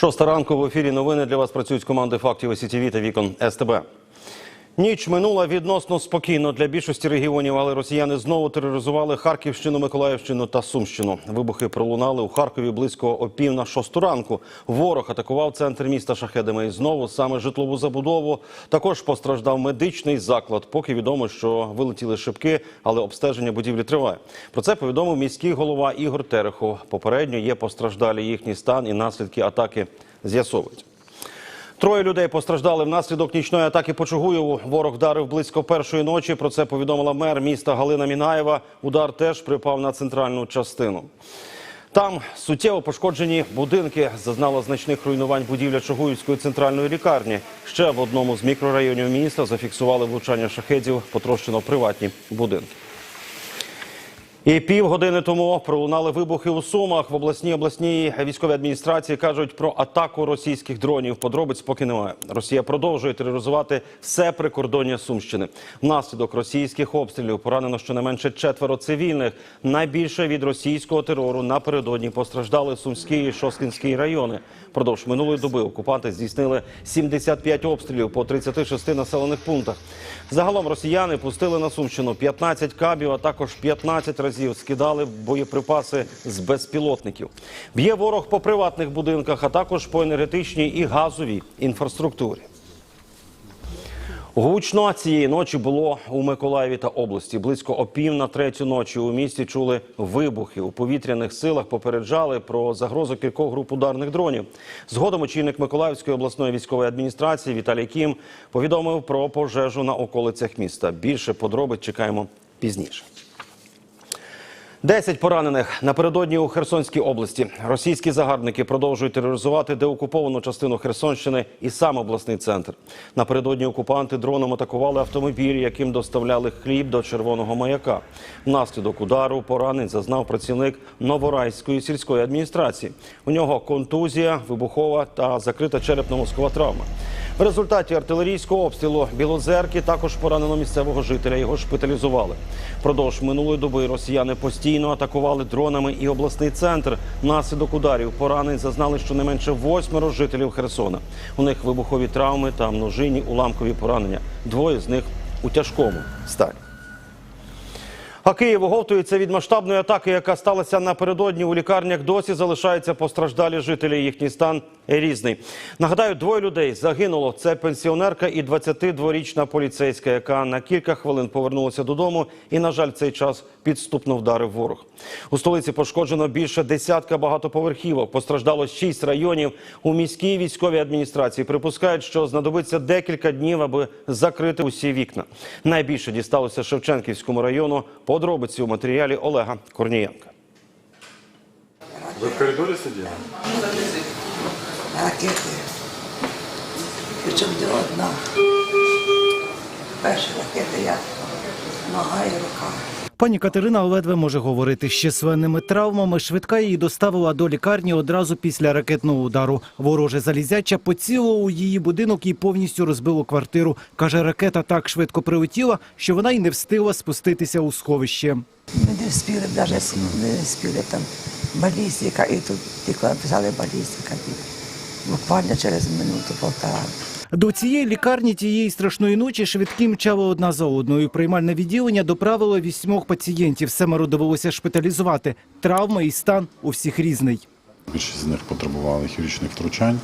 Шоста ранку в ефірі новини для вас працюють команди фактів СІТВ та вікон СТБ. Ніч минула відносно спокійно для більшості регіонів, але росіяни знову тероризували Харківщину, Миколаївщину та Сумщину. Вибухи пролунали у Харкові близько опів на шосту ранку. Ворог атакував центр міста шахедами і знову саме житлову забудову. Також постраждав медичний заклад. Поки відомо, що вилетіли шибки, але обстеження будівлі триває. Про це повідомив міський голова Ігор Терехов. Попередньо є постраждалі їхній стан і наслідки атаки з'ясовують. Троє людей постраждали внаслідок нічної атаки по Чугуєву. Ворог вдарив близько першої ночі. Про це повідомила мер міста Галина Мінаєва. Удар теж припав на центральну частину. Там суттєво пошкоджені будинки. Зазнала значних руйнувань будівля Чугуївської центральної лікарні. Ще в одному з мікрорайонів міста зафіксували влучання шахедів, потрощено приватні будинки. І півгодини тому пролунали вибухи у Сумах. В обласній обласній військовій адміністрації кажуть про атаку російських дронів. Подробиць поки немає. Росія продовжує тероризувати все прикордоння Сумщини. Внаслідок російських обстрілів поранено щонайменше четверо цивільних. Найбільше від російського терору напередодні постраждали Сумський і Шоскінський райони. Продовж минулої доби окупанти здійснили 75 обстрілів по 36 населених пунктах. Загалом росіяни пустили на Сумщину 15 кабів, а також 15 разів скидали боєприпаси з безпілотників. Б'є ворог по приватних будинках, а також по енергетичній і газовій інфраструктурі. Гучно цієї ночі було у Миколаєві та області. Близько о пів на третю ночі у місті чули вибухи. У повітряних силах попереджали про загрозу кількох груп ударних дронів. Згодом очільник Миколаївської обласної військової адміністрації Віталій Кім повідомив про пожежу на околицях міста. Більше подробиць чекаємо пізніше. Десять поранених напередодні у Херсонській області. Російські загарбники продовжують тероризувати деокуповану частину Херсонщини і сам обласний центр. Напередодні окупанти дроном атакували автомобіль, яким доставляли хліб до червоного маяка. Внаслідок удару поранень зазнав працівник Новорайської сільської адміністрації. У нього контузія, вибухова та закрита черепно-мозкова травма. В результаті артилерійського обстрілу Білозерки також поранено місцевого жителя. Його шпиталізували. Продовж минулої доби росіяни постійно атакували дронами і обласний центр. Наслідок ударів поранень зазнали щонайменше восьмеро жителів Херсона. У них вибухові травми та множинні уламкові поранення. Двоє з них у тяжкому стані. А Київ оговтується від масштабної атаки, яка сталася напередодні у лікарнях. Досі залишаються постраждалі жителі. Їхній стан різний. Нагадаю, двоє людей загинуло. Це пенсіонерка і 22-річна поліцейська, яка на кілька хвилин повернулася додому. І, на жаль, цей час підступно вдарив ворог. У столиці пошкоджено більше десятка багатоповерхівок. Постраждало шість районів. У міській військовій адміністрації припускають, що знадобиться декілька днів, аби закрити усі вікна. Найбільше дісталося Шевченківському району. Подробиці у матеріалі Олега Корнієнка. Ви в коридорі сиділи? ракети. Причому де одна. Перша ракета я нога і рука. Пані Катерина ледве може говорити з численними травмами. Швидка її доставила до лікарні одразу після ракетного удару. Вороже залізяча поцілило у її будинок і повністю розбило квартиру. Каже, ракета так швидко прилетіла, що вона й не встигла спуститися у сховище. Ми не встигли, навіть не встигли там балістика, і тут тільки написали балістика. Буквально через минуту полтора. До цієї лікарні тієї страшної ночі швидкі мчали одна за одною. Приймальне відділення доправило вісьмох пацієнтів. Семеро довелося шпиталізувати. Травми і стан у всих різний. Більшість з них потребували хірургічних втручань.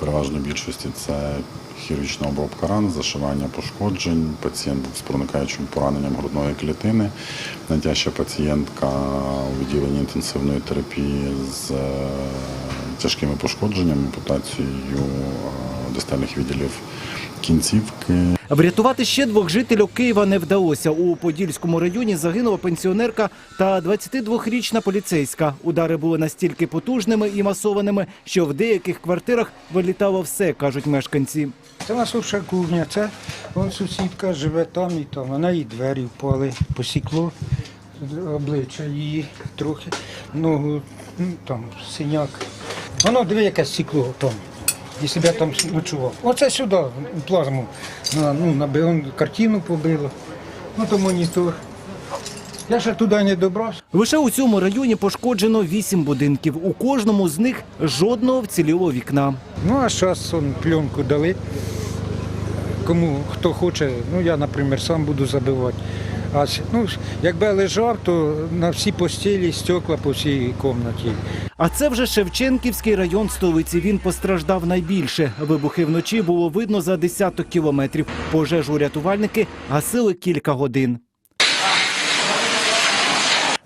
Переважно більшості це хірургічна обробка ран, зашивання пошкоджень. Пацієнт був з проникаючим пораненням грудної клітини. Найтяжча пацієнтка у відділенні інтенсивної терапії з е, тяжкими пошкодженнями, ампутацією е, дистальних відділів кінцівки. Врятувати ще двох жителів Києва не вдалося. У Подільському районі загинула пенсіонерка та 22-річна поліцейська. Удари були настільки потужними і масованими, що в деяких квартирах вилітало все, кажуть мешканці. Це наша кухня, це вон сусідка живе там і там. Вона їй двері впали, посікло обличчя її трохи, ногу, ну, там синяк. Воно диви, яке стекло там. І себе там ночував. Оце сюди, плазму. На, ну, набило, картину побило. Ну то монітор. Я ще туди не добрався. Лише у цьому районі пошкоджено вісім будинків. У кожному з них жодного вцілілого вікна. Ну а зараз он пленку дали. Кому хто хоче, ну я, наприклад, сам буду забивати. А ну, якби лежав, то на всі постілі стекла по всій кімнаті. А це вже Шевченківський район столиці. Він постраждав найбільше. Вибухи вночі було видно за десяток кілометрів. Пожежу рятувальники гасили кілька годин.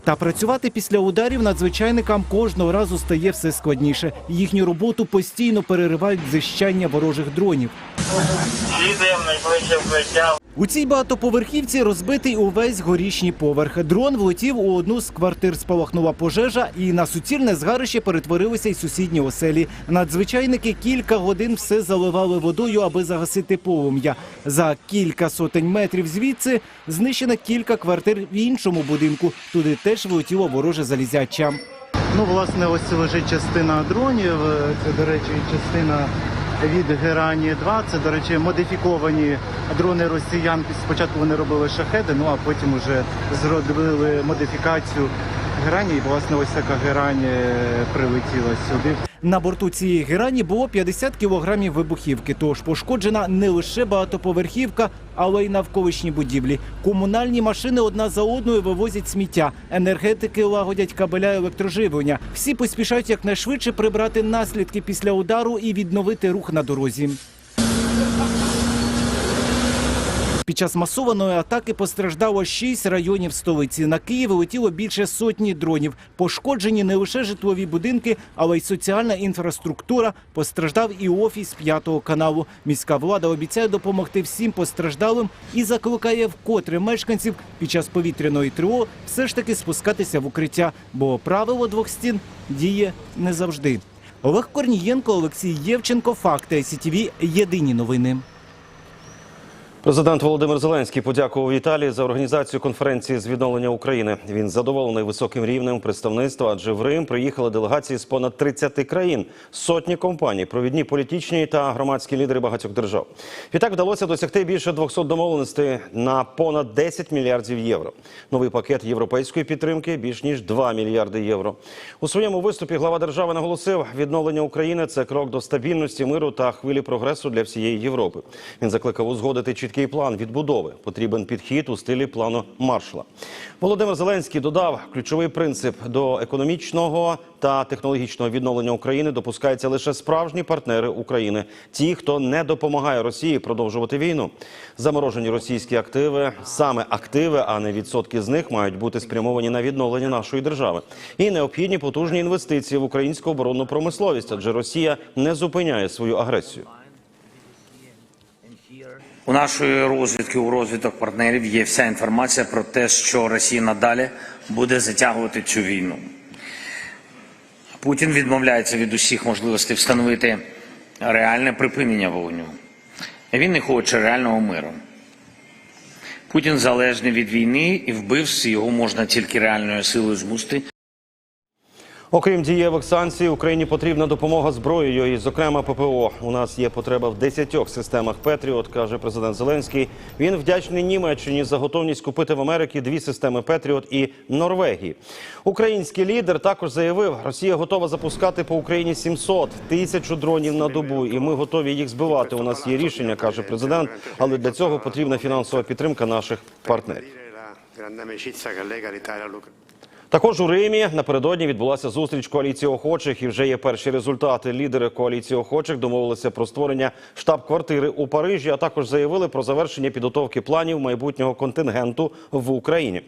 Та працювати після ударів надзвичайникам кожного разу стає все складніше. Їхню роботу постійно переривають зищання ворожих дронів. Їдемо найближче. У цій багатоповерхівці розбитий увесь горішній поверх. Дрон влетів у одну з квартир. Спалахнула пожежа, і на суцільне згарище перетворилися й сусідні оселі. Надзвичайники кілька годин все заливали водою, аби загасити полум'я. За кілька сотень метрів звідси знищено кілька квартир в іншому будинку. Туди теж влетіло вороже залізяча. Ну, власне, ось лежить частина дронів. Це, до речі, частина від Герані 2 Це, до речі, модифіковані дрони росіян. Спочатку вони робили шахеди, ну а потім вже зробили модифікацію Герані. І, власне, ось така Герань е, прилетіла сюди. На борту цієї герані було 50 кілограмів вибухівки. Тож пошкоджена не лише багатоповерхівка, але й навколишні будівлі. Комунальні машини одна за одною вивозять сміття. Енергетики лагодять кабеля електроживлення. Всі поспішають якнайшвидше прибрати наслідки після удару і відновити рух на дорозі. Під час масованої атаки постраждало шість районів столиці. На Київ летіло більше сотні дронів. Пошкоджені не лише житлові будинки, але й соціальна інфраструктура. Постраждав і офіс п'ятого каналу. Міська влада обіцяє допомогти всім постраждалим і закликає вкотре мешканців під час повітряної тривоги все ж таки спускатися в укриття, бо правило двох стін діє не завжди. Олег Корнієнко, Олексій Євченко, Факти СІТВ. Єдині новини. Президент Володимир Зеленський подякував Італії за організацію конференції з відновлення України. Він задоволений високим рівнем представництва, адже в Рим приїхали делегації з понад 30 країн, сотні компаній, провідні політичні та громадські лідери багатьох держав. Відтак вдалося досягти більше 200 домовленостей на понад 10 мільярдів євро. Новий пакет європейської підтримки більш ніж 2 мільярди євро. У своєму виступі глава держави наголосив, відновлення України це крок до стабільності, миру та хвилі прогресу для всієї Європи. Він закликав узгодити чіткий план відбудови. Потрібен підхід у стилі плану Маршала. Володимир Зеленський додав, ключовий принцип до економічного та технологічного відновлення України допускаються лише справжні партнери України, ті, хто не допомагає Росії продовжувати війну. Заморожені російські активи, саме активи, а не відсотки з них, мають бути спрямовані на відновлення нашої держави. І необхідні потужні інвестиції в українську оборонну промисловість, адже Росія не зупиняє свою агресію. У нашої розвідки, у розвідок партнерів є вся інформація про те, що Росія надалі буде затягувати цю війну. Путін відмовляється від усіх можливостей встановити реальне припинення вогню. Він не хоче реального миру. Путін залежний від війни і вбивств його можна тільки реальною силою змусити Окрім дієвих санкцій, Україні потрібна допомога зброєю, і, зокрема, ППО. У нас є потреба в десятьох системах Петріот, каже президент Зеленський. Він вдячний Німеччині за готовність купити в Америці дві системи Петріот і Норвегії. Український лідер також заявив, Росія готова запускати по Україні 700 тисячу дронів на добу, і ми готові їх збивати. У нас є рішення, каже президент, але для цього потрібна фінансова підтримка наших партнерів. Також у Римі напередодні відбулася зустріч коаліції охочих, і вже є перші результати. Лідери коаліції охочих домовилися про створення штаб-квартири у Парижі, а також заявили про завершення підготовки планів майбутнього контингенту в Україні.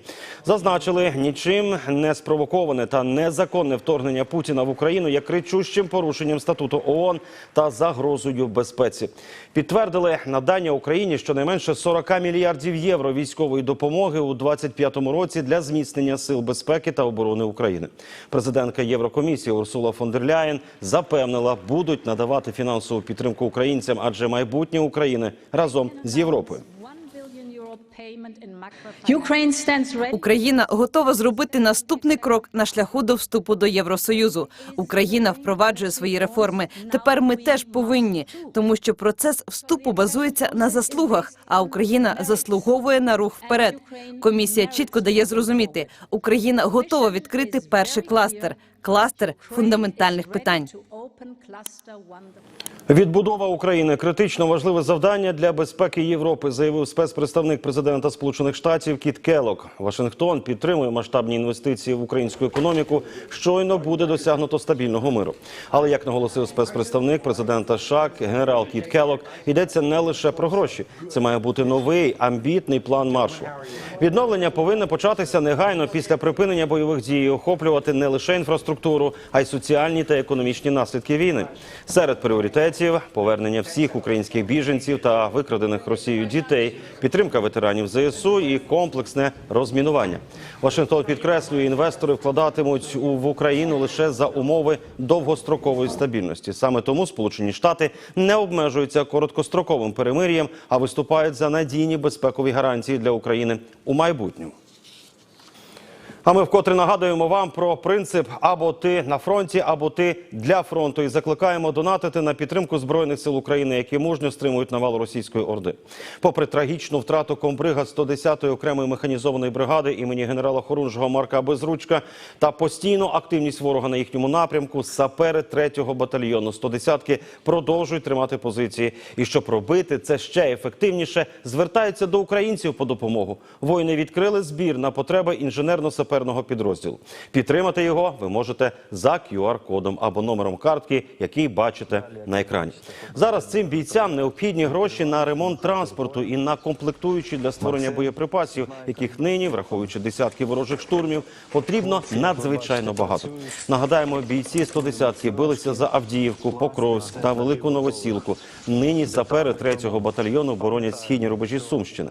Зазначили, нічим не спровоковане та незаконне вторгнення Путіна в Україну є кричущим порушенням статуту ООН та загрозою безпеці. Підтвердили надання Україні щонайменше 40 мільярдів євро військової допомоги у 2025 році для зміцнення сил безпеки та оборони України. Президентка Єврокомісії Урсула фон дер Ляєн запевнила, будуть надавати фінансову підтримку українцям, адже майбутнє України разом з Європою. Україна готова зробити наступний крок на шляху до вступу до Євросоюзу. Україна впроваджує свої реформи. Тепер ми теж повинні, тому що процес вступу базується на заслугах, а Україна заслуговує на рух вперед. Комісія чітко дає зрозуміти, Україна готова відкрити перший кластер кластер фундаментальних питань. Відбудова України критично важливе завдання для безпеки Європи, заявив спецпредставник президента Сполучених Штатів Кіт Келок. Вашингтон підтримує масштабні інвестиції в українську економіку. Щойно буде досягнуто стабільного миру. Але як наголосив спецпредставник президента США генерал Кіт Келок, йдеться не лише про гроші. Це має бути новий амбітний план маршу. Відновлення повинно початися негайно після припинення бойових дій, і охоплювати не лише інфраструктуру, а й соціальні та економічні наслідки війни. Серед пріоритетів повернення всіх українських біженців та викрадених Росією дітей, підтримка ветеранів ЗСУ і комплексне розмінування. Вашингтон підкреслює, інвестори вкладатимуть в Україну лише за умови довгострокової стабільності. Саме тому Сполучені Штати не обмежуються короткостроковим перемир'ям, а виступають за надійні безпекові гарантії для України у майбутньому. А ми вкотре нагадуємо вам про принцип або ти на фронті, або ти для фронту. І закликаємо донатити на підтримку збройних сил України, які мужньо стримують навал російської орди. Попри трагічну втрату комбрига 110-ї окремої механізованої бригади імені генерала Хорунжого Марка Безручка та постійну активність ворога на їхньому напрямку, сапери 3-го батальйону 110-ки продовжують тримати позиції. І щоб робити це ще ефективніше, звертаються до українців по допомогу. Воїни відкрили збір на потреби інженерно-саперного підрозділу. Підтримати його ви можете за QR-кодом або номером картки, який бачите на екрані. Зараз цим бійцям необхідні гроші на ремонт транспорту і на комплектуючі для створення боєприпасів, яких нині, враховуючи десятки ворожих штурмів, потрібно надзвичайно багато. Нагадаємо, бійці 110-ки билися за Авдіївку, Покровськ та Велику Новосілку. Нині сапери 3-го батальйону боронять східні рубежі Сумщини.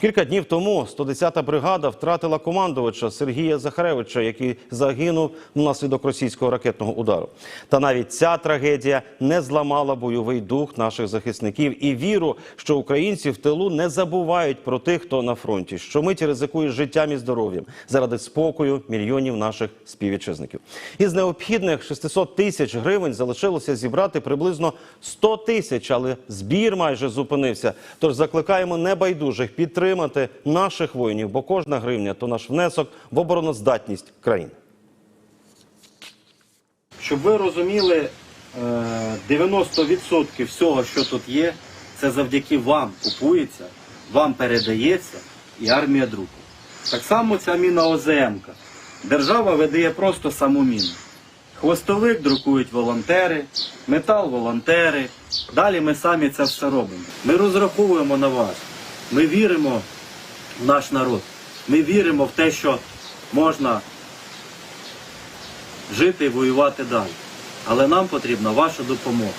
Кілька днів тому 110-та бригада втратила командувача Сергія Захаревича, який загинув внаслідок російського ракетного удару. Та навіть ця трагедія не зламала бойовий дух наших захисників і віру, що українці в тилу не забувають про тих, хто на фронті, що миті ризикує життям і здоров'ям заради спокою мільйонів наших співвітчизників. Із необхідних 600 тисяч гривень залишилося зібрати приблизно 100 тисяч, але збір майже зупинився. Тож закликаємо небайдужих підтримати наших воїнів, бо кожна гривня то наш внесок в обороноздатність країни. Щоб ви розуміли, е, 90% всього, що тут є, це завдяки вам купується, вам передається і армія друку. Так само ця міна ОЗМ. Держава видає просто саму міну. Хвостовик друкують волонтери, метал волонтери. Далі ми самі це все робимо. Ми розраховуємо на вас. Ми віримо в наш народ. Ми віримо в те, що можна жити і воювати далі. Але нам потрібна ваша допомога.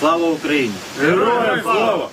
Слава Україні! Героям слава!